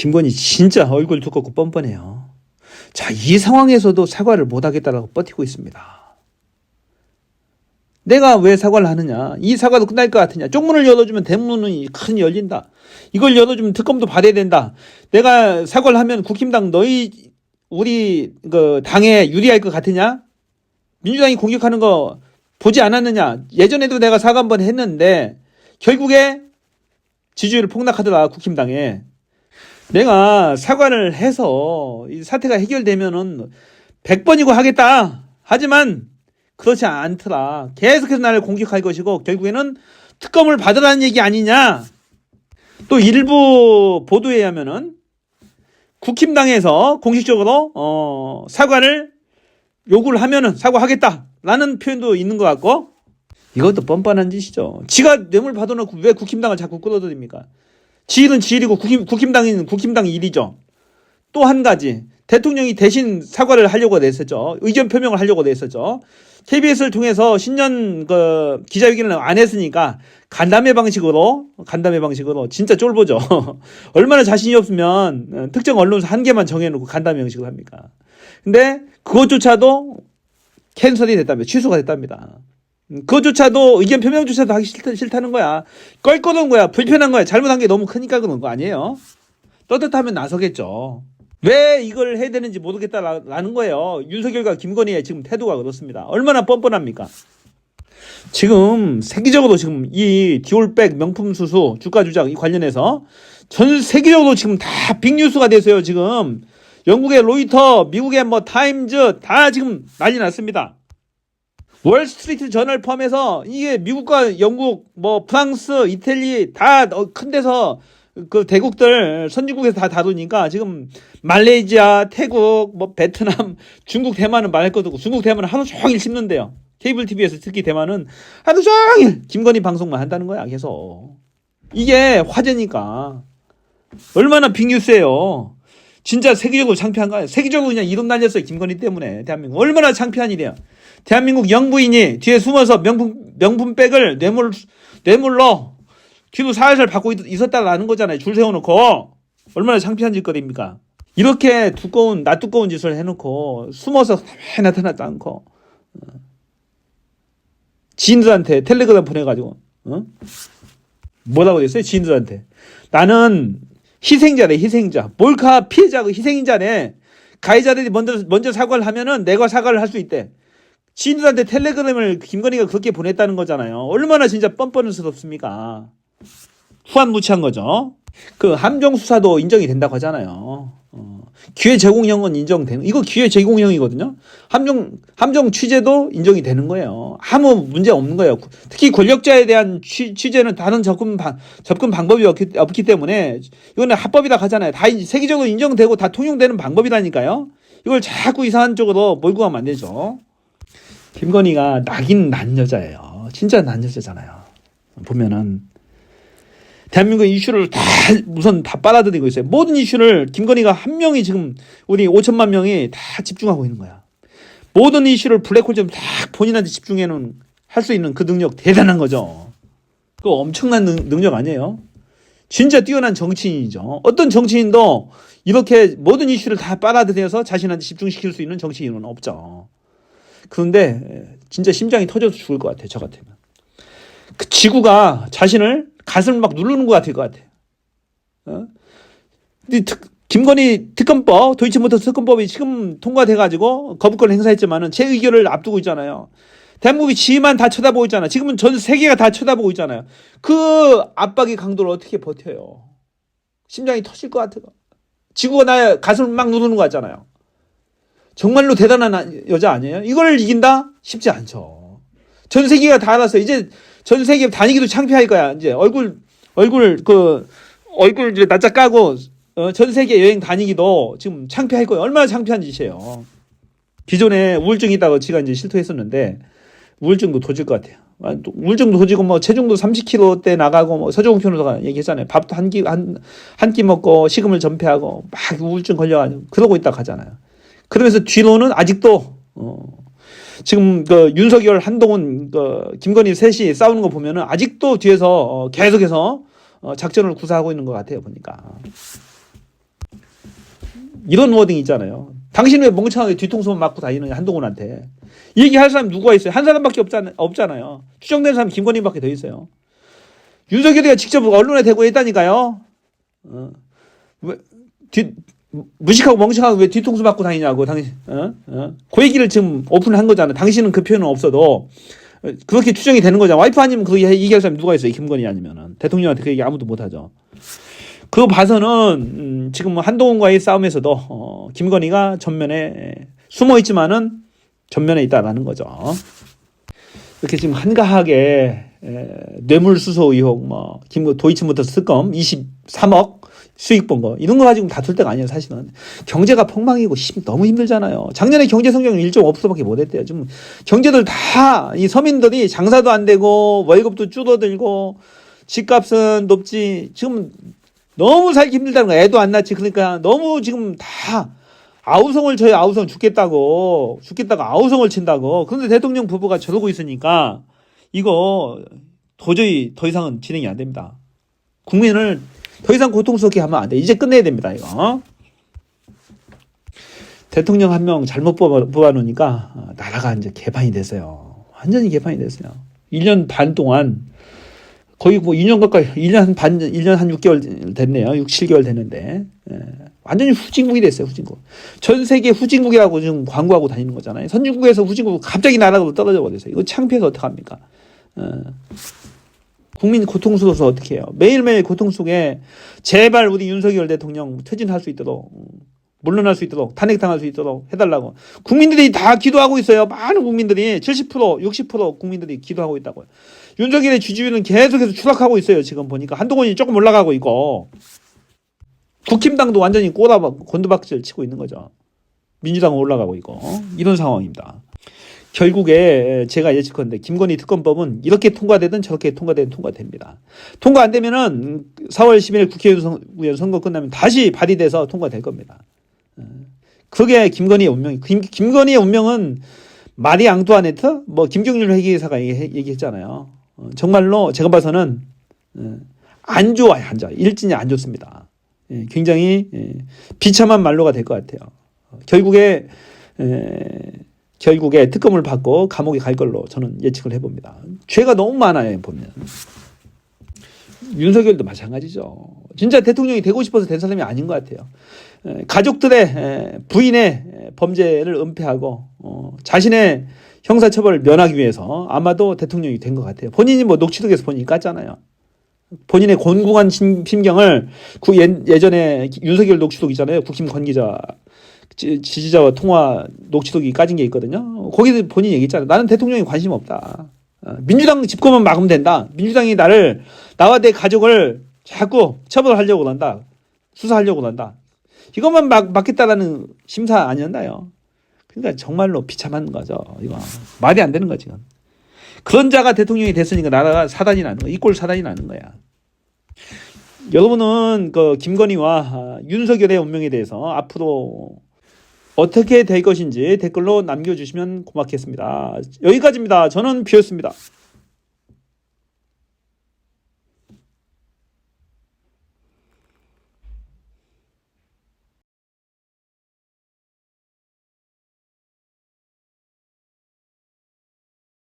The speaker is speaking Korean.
김건희 진짜 얼굴 두껍고 뻔뻔해요. 자, 이 상황에서도 사과를 못하겠다라고 버티고 있습니다. 내가 왜 사과를 하느냐? 이 사과도 끝날 것 같으냐? 쪽문을 열어주면 대문이 큰 열린다. 이걸 열어주면 특검도 받아야 된다. 내가 사과를 하면 국힘당 너희 우리 그 당에 유리할 것 같으냐? 민주당이 공격하는 거 보지 않았느냐? 예전에도 내가 사과 한 번 했는데 결국에 지지율 폭락하더라 국힘당에. 내가 사과를 해서 이 사태가 해결되면은 100번이고 하겠다. 하지만 그렇지 않더라. 계속해서 나를 공격할 것이고 결국에는 특검을 받으라는 얘기 아니냐. 또 일부 보도에 의하면은 국힘당에서 공식적으로 어, 사과를 요구를 하면은 사과하겠다라는 표현도 있는 것 같고 이것도 뻔뻔한 짓이죠. 지가 뇌물 받아놓고 왜 국힘당을 자꾸 끌어들입니까? 지일은 지일이고 국힘, 국힘당은 국힘당 일이죠. 또 한 가지 대통령이 대신 사과를 하려고 냈었죠. 의견 표명을 하려고 냈었죠. KBS를 통해서 신년 그 기자회견을 안 했으니까 간담회 방식으로 간담회 방식으로 진짜 쫄보죠. 얼마나 자신이 없으면 어, 특정 언론사 한 개만 정해놓고 간담회 형식으로 합니까? 근데 그것조차도 캔슬이 됐답니다. 취소가 됐답니다. 음, 그것조차도 의견 표명조차도 하기 싫다, 싫다는 거야. 껄끄러운 거야. 불편한 거야. 잘못한 게 너무 크니까 그런 거 아니에요? 떳떳하면 나서겠죠. 왜 이걸 해야 되는지 모르겠다라는 거예요. 윤석열과 김건희의 지금 태도가 그렇습니다. 얼마나 뻔뻔합니까? 지금 세계적으로 지금 이 디올백 명품 수수 주가 조작 이 관련해서 전 세계적으로 지금 다 빅뉴스가 됐어요. 지금 영국의 로이터, 미국의 뭐 타임즈 다 지금 난리 났습니다. 월스트리트 저널 포함해서 이게 미국과 영국, 뭐 프랑스, 이탈리 다 큰 데서 그 대국들 선진국에서 다 다루니까 지금 말레이시아, 태국, 뭐 베트남, 중국, 대만은 말할 것도 없고 중국, 대만은 하루 종일 씹는데요. 케이블 TV에서 특히 대만은 하루 종일 김건희 방송만 한다는 거야 계속. 이게 화제니까 얼마나 빅뉴스예요. 진짜 세계적으로 창피한 거야. 세계적으로 그냥 이름 날렸어요. 김건희 때문에 대한민국 얼마나 창피한 일이야. 대한민국 영부인이 뒤에 숨어서 명품 명품백을 뇌물 뇌물로 뒤로 살살 받고 있, 있었다라는 거잖아요. 줄 세워놓고 얼마나 창피한 짓거리입니까? 이렇게 두꺼운 나 두꺼운 짓을 해놓고 숨어서 왜 나타나지 않고 어. 지인들한테 텔레그램 보내가지고 어? 뭐라고 그랬어요? 지인들한테 나는 희생자래 희생자 몰카 피해자고 희생자네 가해자들이 먼저 먼저 사과를 하면은 내가 사과를 할 수 있대. 지인들한테 텔레그램을 김건희가 그렇게 보냈다는 거잖아요. 얼마나 진짜 뻔뻔스럽습니까? 후한무치한 거죠. 그 함정 수사도 인정이 된다고 하잖아요. 어, 기회 제공형은 인정되는 이거 기회 제공형이거든요. 함정 함정 취재도 인정이 되는 거예요. 아무 문제 없는 거예요. 특히 권력자에 대한 취, 취재는 다른 접근 방, 접근 방법이 없기, 없기 때문에 이거는 합법이다 하잖아요. 다 세계적으로 인정되고 다 통용되는 방법이라니까요. 이걸 자꾸 이상한 쪽으로 몰고 가면 안 되죠. 김건희가 낙인 난 여자예요. 진짜 난 여자잖아요. 보면은 대한민국 이슈를 다 우선 다 빨아들이고 있어요. 모든 이슈를 김건희가 한 명이 지금 우리 5천만 명이 다 집중하고 있는 거야. 모든 이슈를 블랙홀처럼 다 본인한테 집중해놓은 할 수 있는 그 능력 대단한 거죠. 그 엄청난 능, 능력 아니에요? 진짜 뛰어난 정치인이죠. 어떤 정치인도 이렇게 모든 이슈를 다 빨아들여서 자신한테 집중시킬 수 있는 정치인은 없죠. 그런데 진짜 심장이 터져서 죽을 것 같아요. 저 같으면. 그 지구가 자신을 가슴을 막 누르는 것 같을 것 같아요. 어? 근데 특, 김건희 특검법, 도이치모터스 특검법이 지금 통과돼가지고 거부권을 행사했지만은 제 의견을 앞두고 있잖아요. 대한민국이 지만 다 쳐다보고 있잖아. 지금은 전 세계가 다 쳐다보고 있잖아요. 그 압박의 강도를 어떻게 버텨요? 심장이 터질 것 같아요. 지구가 나의 가슴을 막 누르는 것 같잖아요. 정말로 대단한 여자 아니에요? 이걸 이긴다? 쉽지 않죠. 전 세계가 다 알았어. 이제 전 세계 다니기도 창피할 거야. 이제 얼굴 얼굴 그 얼굴 이제 낯짝 까고 어, 전 세계 여행 다니기도 지금 창피할 거예요. 얼마나 창피한 짓이에요. 기존에 우울증이 있다고 지가 이제 실토했었는데 우울증도 도질 것 같아요. 아, 우울증도 도지고 뭐 체중도 30kg대 나가고 뭐 서정훈 변호사가 얘기했잖아요. 밥도 한 끼 한 한 끼 먹고 식음을 전폐하고 막 우울증 걸려가지고 그러고 있다 하잖아요. 그러면서 뒤로는 아직도 어, 지금 그 윤석열, 한동훈, 그 김건희 셋이 싸우는 거 보면은 아직도 뒤에서 어, 계속해서 어, 작전을 구사하고 있는 것 같아요 보니까. 이런 워딩 있잖아요. 당신 왜 멍청하게 뒤통수만 맞고 다니느냐 한동훈한테 이 얘기 할 사람 누가 있어요? 한 사람밖에 없잖아요. 없잖아요. 추정된 사람 김건희밖에 더 있어요. 윤석열이가 직접 언론에 대고 했다니까요. 어. 왜, 뒤, 무식하고 멍청하고 왜 뒤통수 맞고 다니냐고 당신 어? 어? 그 얘기를 지금 오픈한 거잖아. 당신은 그 표현은 없어도 어, 그렇게 추정이 되는 거잖아. 와이프 아니면 그 얘기할 사람 누가 있어요? 김건희 아니면은 대통령한테 그 얘기 아무도 못 하죠. 그거 봐서는 음, 지금 뭐 한동훈과의 싸움에서도 어, 김건희가 전면에 숨어 있지만은 전면에 있다라는 거죠. 이렇게 지금 한가하게 에, 뇌물수수 의혹, 뭐 김 도이치모터스 특검 23억 수익 본 거. 이런 거 가지고 다툴 때가 아니에요 사실은. 경제가 폭망이고 심- 너무 힘들잖아요. 작년에 경제 성장률 1.5%밖에 못 했대요. 지금 경제들 다 이 서민들이 장사도 안 되고 월급도 줄어들고 집값은 높지. 지금 너무 살기 힘들다는 거야. 애도 안 낳지. 그러니까 너무 지금 다 아우성을 쳐요 아우성 죽겠다고 죽겠다고 아우성을 친다고. 그런데 대통령 부부가 저러고 있으니까 이거 도저히 더 이상은 진행이 안 됩니다. 국민을 더 이상 고통스럽게 하면 안 돼. 이제 끝내야 됩니다, 이거. 대통령 한 명 잘못 뽑아, 뽑아놓으니까 어, 나라가 이제 개판이 됐어요. 완전히 개판이 됐어요. 1년 반 동안 거의 뭐 2년 가까이, 1년 한 반, 1년 한 6개월 됐네요. 6, 7개월 됐는데. 예. 완전히 후진국이 됐어요, 후진국. 전 세계 후진국이라고 지금 광고하고 다니는 거잖아요. 선진국에서 후진국 갑자기 나라가 떨어져 버렸어요. 이거 창피해서 어떡합니까? 어. 국민 고통스러워서 어떻게 해요? 매일매일 고통 속에 제발 우리 윤석열 대통령 퇴진할 수 있도록 음, 물러날 수 있도록 탄핵당할 수 있도록 해달라고 국민들이 다 기도하고 있어요. 많은 국민들이 70% 60% 국민들이 기도하고 있다고요. 윤석열의 지지율은 계속해서 추락하고 있어요. 지금 보니까 한동훈이 조금 올라가고 있고 국힘당도 완전히 꼬라 곤두박질 치고 있는 거죠. 민주당은 올라가고 있고 이런 상황입니다. 결국에 제가 예측컨대 김건희 특검법은 이렇게 통과되든 저렇게 통과되든 통과됩니다. 통과 안 되면은 4월 10일 국회의원 선거 끝나면 다시 발의돼서 통과될 겁니다. 어, 그게 김건희의 운명이 김, 김건희의 운명은 마리 앙투아네트 뭐 김경률 회계사가 얘기- 얘기했잖아요. 어, 정말로 제가 봐서는 어, 안 좋아요, 안 좋아. 일진이 안 좋습니다. 예, 굉장히 예, 비참한 말로가 될 것 같아요. 어, 결국에 에, 결국에 특검을 받고 감옥에 갈 걸로 저는 예측을 해봅니다. 죄가 너무 많아요 보면. 윤석열도 마찬가지죠. 진짜 대통령이 되고 싶어서 된 사람이 아닌 것 같아요. 에, 가족들의 에, 부인의 에, 범죄를 은폐하고 어, 자신의 형사처벌을 면하기 위해서 아마도 대통령이 된 것 같아요. 본인이 뭐 녹취록에서 본인이 깠잖아요. 본인의 곤궁한 심- 심경을 그 예, 예전에 윤석열 녹취록 있잖아요. 국힘 관계자 지- 지지자와 통화 녹취록이 까진 게 있거든요. 거기서 본인이 얘기했잖아요. 나는 대통령에 관심 없다. 어, 민주당 집권만 막으면 된다. 민주당이 나를 나와 내 가족을 자꾸 처벌하려고 한다. 수사하려고 한다. 이것만 막 막겠다라는 심사 아니었나요? 그러니까 정말로 비참한 거죠. 이거 말이 안 되는 거지. 이건. 그런 자가 대통령이 됐으니까 나라가 사단이 나는 거야. 이꼴 사단이 나는 거야. 여러분은 그 김건희와 아, 윤석열의 운명에 대해서 앞으로 어떻게 될 것인지 댓글로 남겨주시면 고맙겠습니다. 여기까지입니다. 저는 비였습니다.